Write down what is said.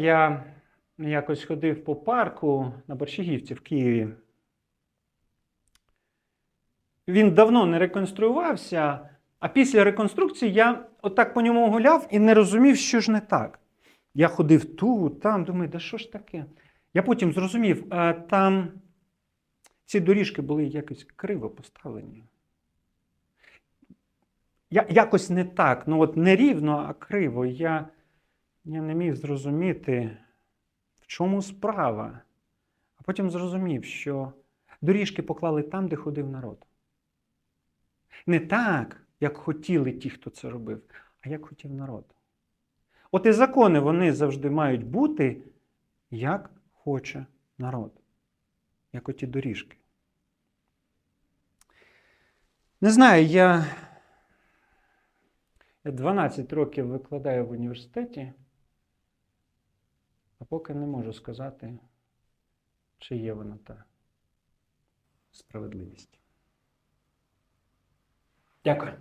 Я якось ходив по парку на Борщагівці в Києві. Він давно не реконструювався, а після реконструкції я отак по ньому гуляв і не розумів, що ж не так. Я ходив тут, там, думаю, да що ж таке? Я потім зрозумів, там ці доріжки були якось криво поставлені. Я, якось не так, ну от не рівно, а криво. Я, я не міг зрозуміти, в чому справа. А потім зрозумів, що доріжки поклали там, де ходив народ. Не так, як хотіли ті, хто це робив, а як хотів народ. От і закони вони завжди мають бути, як хоче народ, як оті доріжки. Не знаю, я, я 12 років викладаю в університеті, а поки не можу сказати, чи є вона та справедливість. Дякую.